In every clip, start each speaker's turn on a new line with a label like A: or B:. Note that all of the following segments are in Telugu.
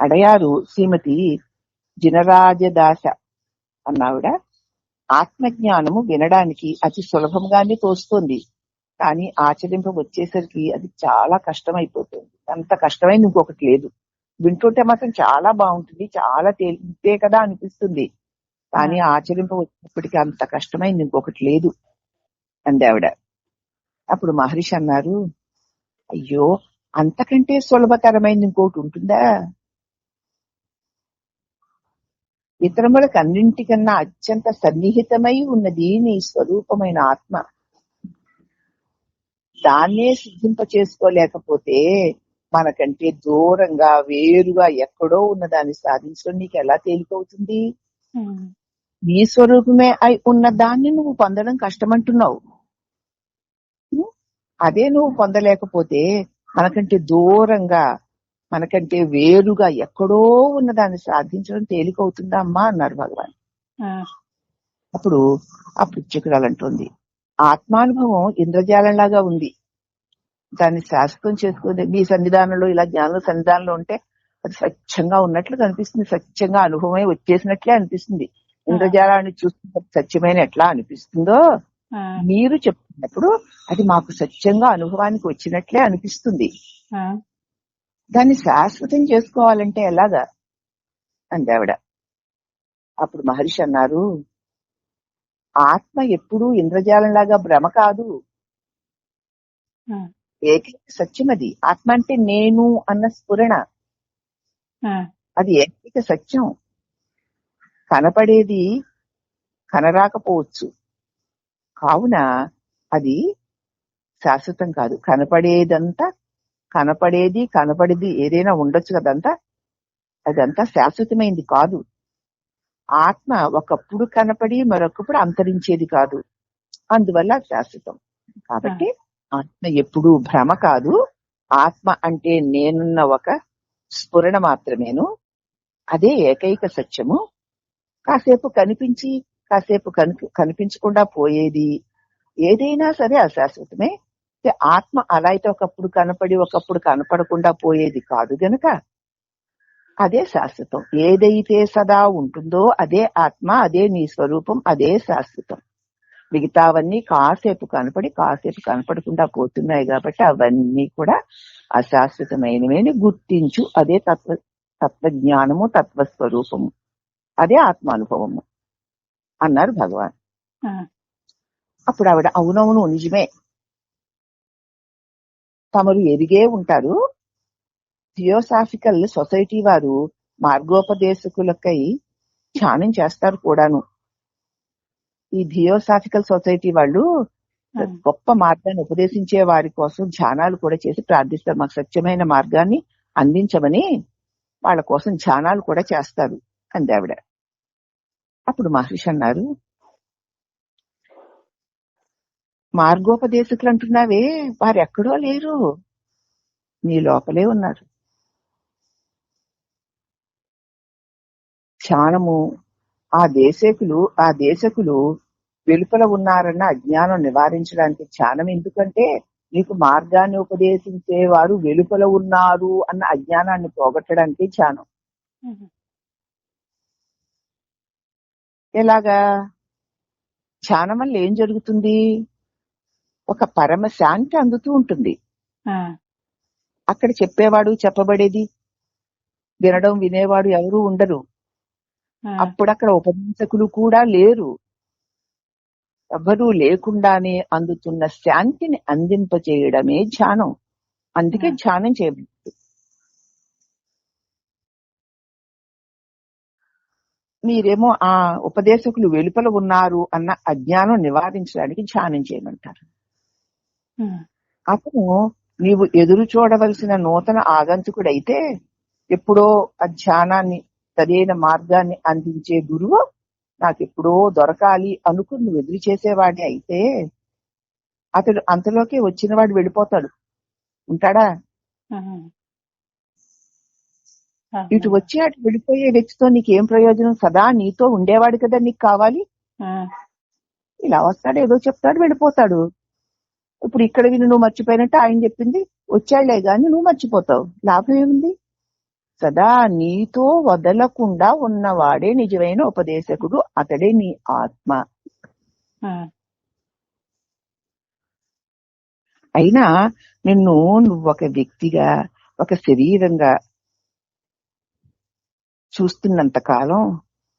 A: అడయారు శ్రీమతి జినరాజదాస అన్నావిడ. ఆత్మజ్ఞానము వినడానికి అతి సులభంగానే తోస్తుంది. కానీ ఆచరింప వచ్చేసరికి అది చాలా కష్టమైపోతుంది. అంత కష్టమైంది ఇంకొకటి లేదు. వింటుంటే మాత్రం చాలా బాగుంటుంది. చాలా తేలితే కదా అనిపిస్తుంది. కానీ ఆచరింప వచ్చినప్పటికీ అంత కష్టమైంది ఇంకొకటి లేదు అంది ఆవిడ అప్పుడు మహర్షి అన్నారు అయ్యో అంతకంటే సులభతరమైంది ఇంకోటి ఉంటుందా? ఇతరములకు అన్నింటికన్నా అత్యంత సన్నిహితమై ఉన్నది నీ స్వరూపమైన ఆత్మ. దాన్నే సిద్ధింప చేసుకోలేకపోతే మనకంటే దూరంగా వేరుగా ఎక్కడో ఉన్న దాన్ని సాధించడం నీకు ఎలా తేలికవుతుంది నీ స్వరూపమే అయి ఉన్న దాన్ని నువ్వు పొందడం కష్టమంటున్నావు? అదే నువ్వు పొందలేకపోతే మనకంటే దూరంగా మనకంటే వేరుగా ఎక్కడో ఉన్న దాన్ని సాధించడం తేలికవుతుందా అమ్మా? అన్నారు భగవాన్. అప్పుడు ఆ పృచ్ఛకురాలు అంటుంది ఆత్మానుభవం ఇంద్రజాలంలాగా ఉంది. దాన్ని శాశ్వతం చేసుకుని మీ సన్నిధానంలో ఇలా జ్ఞానం సన్నిధానంలో ఉంటే అది స్వచ్ఛంగా ఉన్నట్లు కనిపిస్తుంది. స్వచ్ఛంగా అనుభవమై వచ్చేసినట్లే అనిపిస్తుంది. ఇంద్రజాలాన్ని చూస్తున్న సత్యమైన ఎట్లా అనిపిస్తుందో మీరు చెప్తున్నప్పుడు అది మాకు సత్యంగా అనుభవానికి వచ్చినట్లే అనిపిస్తుంది. దాన్ని శాశ్వతం చేసుకోవాలంటే ఎలాగా? అంది ఆవిడ. అప్పుడు మహర్షి అన్నారు ఆత్మ ఎప్పుడూ ఇంద్రజాలంలాగా భ్రమ కాదు. ఏకైక సత్యం అది ఆత్మ అంటే నేను అన్న స్ఫురణ. అది ఏకైక సత్యం. కనపడేది కనరాకపోవచ్చు. కావున అది శాశ్వతం కాదు. కనపడేదంతా కనపడేది కనపడేది ఏదైనా ఉండొచ్చు కదంతా. అదంతా శాశ్వతమైంది కాదు. ఆత్మ ఒకప్పుడు కనపడి మరొకప్పుడు అంతరించేది కాదు. అందువల్ల అది శాశ్వతం. కాబట్టి ఆత్మ ఎప్పుడూ భ్రమ కాదు. ఆత్మ అంటే నేనున్న ఒక స్ఫురణ మాత్రమేను. అదే ఏకైక సత్యము. కాసేపు కనిపించి కాసేపు కనిపి- కనిపించకుండా పోయేది. ఏదైనా సరే అశాశ్వతమే ఆత్మ అలా అయితే ఒకప్పుడు కనపడి ఒకప్పుడు కనపడకుండా పోయేది కాదు గనుక. అదే శాశ్వతం. ఏదైతే సదా ఉంటుందో అదే ఆత్మ అదే నీ స్వరూపం అదే శాశ్వతం. మిగతావన్నీ కాసేపు కనపడి కాసేపు కనపడకుండా పోతున్నాయి కాబట్టి అవన్నీ కూడా అశాశ్వతమైనవి గుర్తించు. అదే తత్వ తత్వజ్ఞానము తత్వస్వరూపము. అదే ఆత్మానుభవము. అన్నారు భగవాన్. అప్పుడు ఆవిడ అవునవును నిజమే. తమరు ఎరిగే ఉంటారు. థియోసాఫికల్ సొసైటీ వారు మార్గోపదేశకులకై ధ్యానం చేస్తారు కూడాను. ఈ థియోసాఫికల్ సొసైటీ వాళ్ళు గొప్ప మార్గాన్ని ఉపదేశించే వారి కోసం ధ్యానాలు కూడా చేసి ప్రార్థిస్తారు. మాకు సత్యమైన మార్గాన్ని అందించమని వాళ్ళ కోసం ధ్యానాలు కూడా చేస్తారు అంది ఆవిడ అప్పుడు మహర్షి అన్నారు మార్గోపదేశకులు అంటున్నావే వారు ఎక్కడో లేరు. నీ లోపలే ఉన్నారు. ధ్యానము ఆ దేశకులు ఆ దేశకులు వెలుపల ఉన్నారన్న అజ్ఞానం నివారించడానికి ధ్యానం ఎందుకంటే నీకు మార్గాన్ని ఉపదేశించే వారు వెలుపల ఉన్నారు అన్న అజ్ఞానాన్ని పోగొట్టడానికి ధ్యానం
B: ఉమ్,
A: ఎలాగా? ధ్యానం వల్ల ఏం జరుగుతుంది? ఒక పరమ శాంతి అందుతూ ఉంటుంది. అక్కడ చెప్పేవాడు చెప్పబడేది వినడం వినేవాడు ఎవరు ఉండరు. అప్పుడు అక్కడ ఉపదేశకులు కూడా లేరు. ఎవరూ లేకుండానే అందుతున్న శాంతిని అందింపచేయడమే ధ్యానం. అందుకే. ధ్యానం చేయబడింది. మీరేమో ఆ ఉపదేశకులు వెలుపల ఉన్నారు అన్న అజ్ఞానం నివారించడానికి ధ్యానం చేయమంటారు. అతను నీవు ఎదురు చూడవలసిన నూతన ఆగంతుకుడైతే ఎప్పుడో ఆ ధ్యానాన్ని సరైన మార్గాన్ని అందించే గురువు నాకు ఎప్పుడో దొరకాలి అనుకుని నువ్వు ఎదురు చేసేవాడి అయితే అతడు అంతలోకే వచ్చిన వాడు వెళ్ళిపోతాడు. ఉంటాడా. ఇటు వచ్చి అటు వెళ్ళిపోయే వ్యక్తితో నీకేం ప్రయోజనం? సదా నీతో ఉండేవాడు కదా నీకు కావాలి. ఇలా వస్తాడు ఏదో చెప్తాడు వెళ్ళిపోతాడు. ఇప్పుడు ఇక్కడ విని నువ్వు మర్చిపోయినట్టు ఆయన చెప్పింది వచ్చాళ్ళే గాని నువ్వు మర్చిపోతావు. లాభం ఏముంది? సదా నీతో వదలకుండా ఉన్నవాడే నిజమైన ఉపదేశకుడు అతడే నీ ఆత్మ. అయినా నిన్ను నువ్వు ఒక వ్యక్తిగా ఒక శరీరంగా చూస్తున్నంత కాలం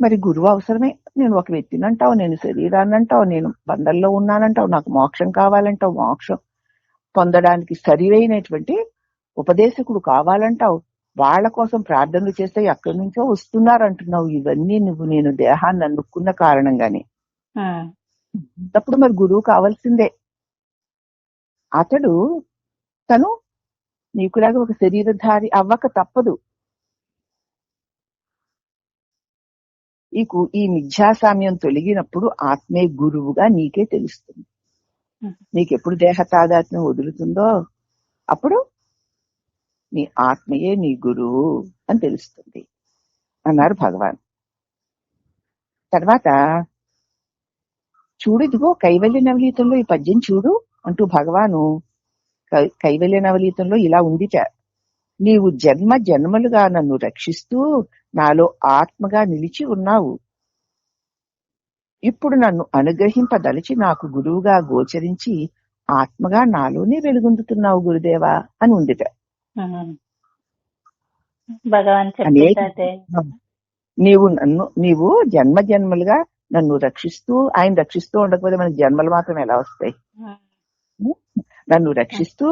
A: మరి గురువు అవసరమే. నేను ఒక వ్యక్తిని అంటావు నేను శరీరాన్ని అంటావు నేను బంధంలో ఉన్నానంటావు నాకు మోక్షం కావాలంటావు మోక్షం పొందడానికి సరివైనటువంటి ఉపదేశకుడు కావాలంటావు. వాళ్ళ కోసం ప్రార్థనలు చేస్తే ఎక్కడి నుంచో వస్తున్నారంటున్నావు. ఇవన్నీ నువ్వు నేను దేహాన్ని అనుకున్న కారణంగానే. అప్పుడు మరి గురువు కావాల్సిందే. అతడు తను నీకులాగా ఒక శరీరధారి అవ్వక తప్పదు. నీకు ఈ మిథ్యాసామ్యం తొలగినప్పుడు ఆత్మే గురువుగా నీకే తెలుస్తుంది. నీకెప్పుడు దేహ తాదాత్మ్యం వదులుతుందో అప్పుడు నీ ఆత్మయే నీ గురువు అని తెలుస్తుంది అన్నారు భగవాన్. తర్వాత చూడు ఇదిగో కైవల్య నవనీతంలో ఈ పద్యం చూడు అంటూ భగవాను కైవల్య నవనీతంలో ఇలా ఉందిట నీవు జన్మ జన్మలుగా నన్ను రక్షిస్తూ నాలో ఆత్మగా నిలిచి ఉన్నావు. ఇప్పుడు నన్ను అనుగ్రహింపదలిచి నాకు గురువుగా గోచరించి ఆత్మగా నాలోనే వెలుగొందుతున్నావు గురుదేవా అని ఉందిట. నీవు నన్ను నీవు జన్మ జన్మలుగా నన్ను రక్షిస్తూ ఆయన రక్షిస్తూ ఉండకపోతే మన జన్మలు మాత్రం ఎలా వస్తాయి? నన్ను రక్షిస్తూ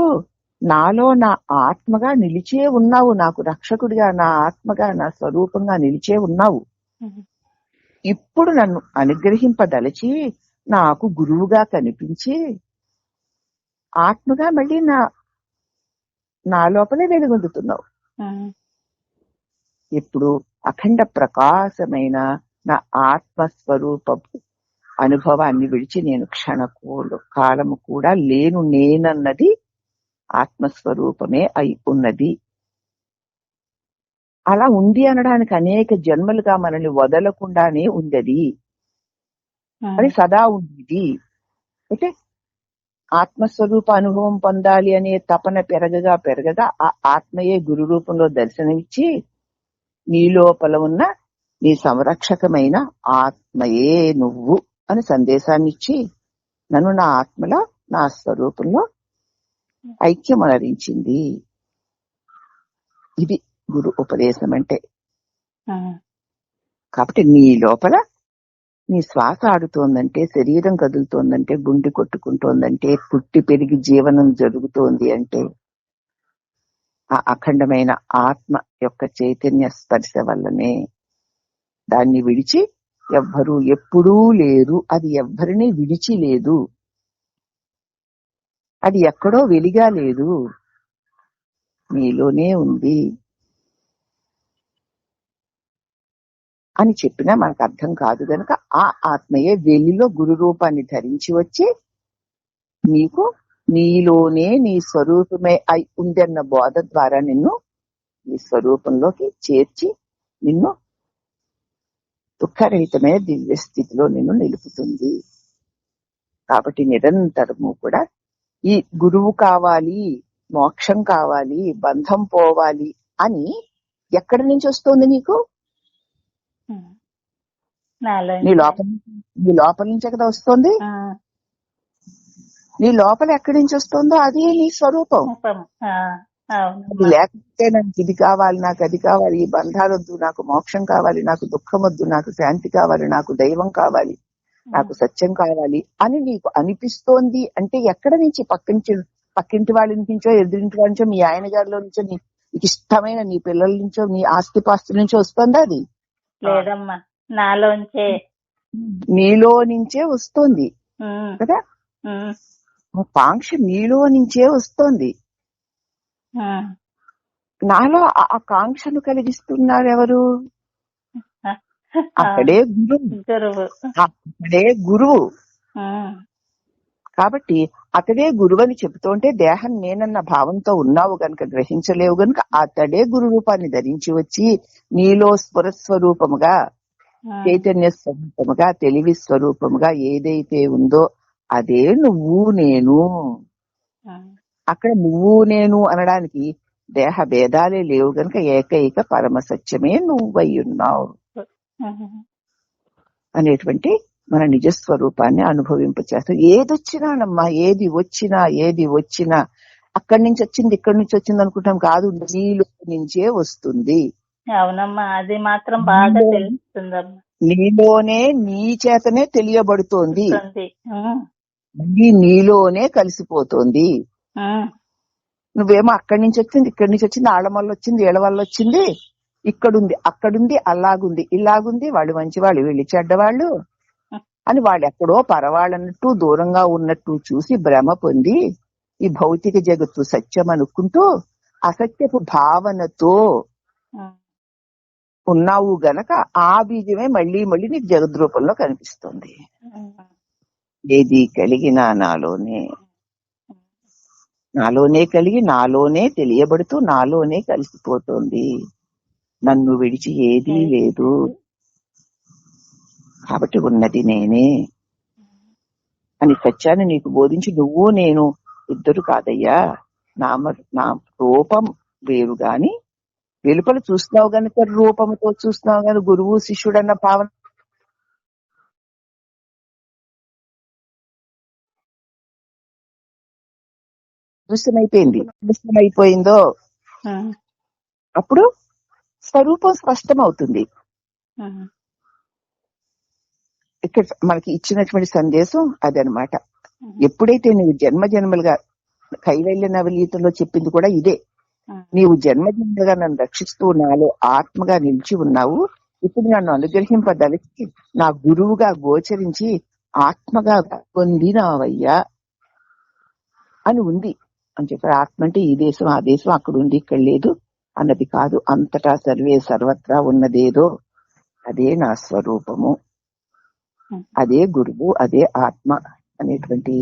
A: నాలో నా ఆత్మగా నిలిచే ఉన్నావు. నాకు రక్షకుడిగా నా ఆత్మగా నా స్వరూపంగా నిలిచే ఉన్నావు. ఇప్పుడు నన్ను అనుగ్రహింపదలిచి నాకు గురువుగా కనిపించి ఆత్మగా మళ్ళీ నా నా లోపలే వెలుగొందుతున్నావు. ఇప్పుడు అఖండ ప్రకాశమైన నా ఆత్మస్వరూపపు అనుభవాన్ని విడిచి నేను క్షణకోలు కాలము కూడా లేను నేనన్నది ఆత్మస్వరూపమే అయి ఉన్నది. అలా ఉంది అనడానికి అనేక జన్మలుగా మనల్ని వదలకుండానే ఉందది. అది సదా ఉంది అంటే ఆత్మస్వరూప అనుభవం పొందాలి అనే తపన పెరగగా పెరగగా ఆ ఆత్మయే గురు రూపంలో దర్శనమిచ్చి నీ లోపల ఉన్న నీ సంరక్షకమైన ఆత్మయే నువ్వు అని సందేశాన్ని ఇచ్చి నన్ను నా ఆత్మలో నా స్వరూపంలో ఐక్యమనరించింది. ఇది గురు ఉపదేశం అంటే. కాబట్టి నీ లోపల నీ శ్వాస ఆడుతోందంటే శరీరం కదులుతోందంటే గుండె కొట్టుకుంటోందంటే పుట్టి పెరిగి జీవనం జరుగుతోంది అంటే ఆ అఖండమైన ఆత్మ యొక్క చైతన్య స్పర్శ వల్లనే దాన్ని విడిచి ఎవ్వరూ ఎప్పుడూ లేరు. అది ఎవ్వరిని విడిచి లేదు. అది ఎక్కడో వెలిగా లేదు. నీలోనే ఉంది. అని చెప్పినా మనకు అర్థం కాదు గనక ఆ ఆత్మయే వెలిలో గురు రూపాన్ని ధరించి వచ్చి నీకు నీలోనే నీ స్వరూపమే అయి ఉందన్న బోధ ద్వారా నిన్ను నీ స్వరూపంలోకి చేర్చి నిన్ను దుఃఖరహితమైన దివ్య స్థితిలో నిన్ను నిలుపుతుంది. కాబట్టి నిరంతరము కూడా ఈ గురువు కావాలి మోక్షం కావాలి బంధం పోవాలి అని ఎక్కడి నుంచి వస్తుంది నీకు? నీ లోపల నీ లోపల నుంచే కదా వస్తుంది? నీ లోపల ఎక్కడి నుంచి వస్తుందో అది నీ స్వరూపం. లేకపోతే నాకు ఇది కావాలి నాకు అది కావాలి ఈ బంధాలు వద్దు నాకు మోక్షం కావాలి నాకు దుఃఖం వద్దు నాకు శాంతి కావాలి నాకు దైవం కావాలి. నాకు సత్యం కావాలి అని నీకు అనిపిస్తోంది అంటే ఎక్కడ నుంచి? పక్కింటి పక్కింటి వాళ్ళ నుంచో ఎదురింటి వాళ్ళ నుంచో మీ ఆయన గారిలో నుంచో నీ నీకు ఇష్టమైన నీ పిల్లల నుంచో నీ ఆస్తి పాస్తుల నుంచో వస్తుందా అది?
B: లేదమ్మా నాలోంచే.
A: నీలో నుంచే వస్తుంది. కదా? కాంక్ష నీలో నుంచే వస్తోంది. నాలో ఆ- కాంక్షను కలిగిస్తున్నారు ఎవరు? అక్కడే గురువు.
B: గురువు.
A: అక్కడే గురువు. కాబట్టి అతడే గురువు అని చెబుతుంటే దేహం నేనన్న భావంతో ఉన్నావు గనుక గ్రహించలేవు గనుక అతడే గురు రూపాన్ని ధరించి వచ్చి నీలో స్వరస్వరూపముగా
B: ఉమ్,
A: చైతన్య స్వరూపముగా తెలివి స్వరూపముగా ఏదైతే ఉందో అదే నువ్వు నేను. అక్కడ నువ్వు నేను అనడానికి దేహ భేదాలే లేవు గనుక ఏకైక పరమ సత్యమే నువ్వై ఉన్నావు. అనేటువంటి మన నిజస్వరూపాన్ని అనుభవింపచేస్తాం ఏదొచ్చినానమ్మా ఏది వచ్చినా ఏది వచ్చినా అక్కడి నుంచి వచ్చింది ఇక్కడి నుంచి వచ్చింది అనుకుంటాం కాదు నీలో నుంచే వస్తుంది.
B: అవునమ్మా అది మాత్రం బాగా తెలుస్తుందమ్మా.
A: నీలోనే నీ చేతనే తెలియబడుతోంది. నీలోనే కలిసిపోతోంది. నువ్వేమో అక్కడి నుంచి వచ్చింది ఇక్కడి నుంచి వచ్చింది ఆళ్ళ వల్ల వచ్చింది ఏళ్ళ వల్ల వచ్చింది ఇక్కడుంది అక్కడుంది అలాగుంది ఇలాగుంది వాళ్ళు మంచి వాళ్ళు వీళ్ళు చెడ్డవాళ్ళు అని వాళ్ళు ఎక్కడో పరవాళ్ళన్నట్టు దూరంగా ఉన్నట్టు చూసి భ్రమ పొంది ఈ భౌతిక జగత్తు సత్యం అనుకుంటూ అసత్యపు భావనతో. ఉన్నావు గనక ఆ బీజమే మళ్ళీ మళ్ళీ నీకు జగద్ రూపంలో కనిపిస్తుంది. ఏది కలిగినా నాలోనే నాలోనే కలిగి నాలోనే తెలియబడుతూ నాలోనే కలిసిపోతుంది నన్ను విడిచి ఏదీ లేదు. కాబట్టి ఉన్నది నేనే అని సత్యాన్ని నీకు బోధించి నువ్వు నేను ఇద్దరు కాదయ్యా. నామ నా రూపం వేరు గాని వెలుపల చూస్తున్నావు గనుక రూపంతో చూస్తున్నావు గాని గురువు శిష్యుడు అన్న భావన దృశ్యమైపోయింది దృశ్యమైపోయిందో. అప్పుడు స్వరూపం స్పష్టమవుతుంది.
B: ఉమ్.
A: ఇక్కడ మనకి ఇచ్చినటువంటి సందేశం అదనమాట. ఎప్పుడైతే నువ్వు జన్మ జన్మలుగా కైవల్య నవలీతంలో చెప్పింది కూడా ఇదే. నీవు జన్మ జన్మలుగా నన్ను రక్షిస్తూ నాలో ఆత్మగా నిలిచి ఉన్నావు. ఇప్పుడు నన్ను అనుగ్రహింపదలిచి నా గురువుగా గోచరించి ఆత్మగా పొందినావయ్యా అని ఉంది. అని చెప్పారు. ఆత్మ అంటే ఈ దేశం ఆ దేశం అక్కడ ఉంది ఇక్కడ లేదు. అన్నది కాదు అంతటా సర్వే సర్వత్రా ఉన్నదేదో అదే నా స్వరూపము. అదే గురువు అదే ఆత్మ అనేటువంటి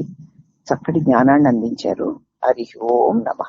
A: చక్కటి జ్ఞానాన్ని అందించారు హరి ఓం నమ.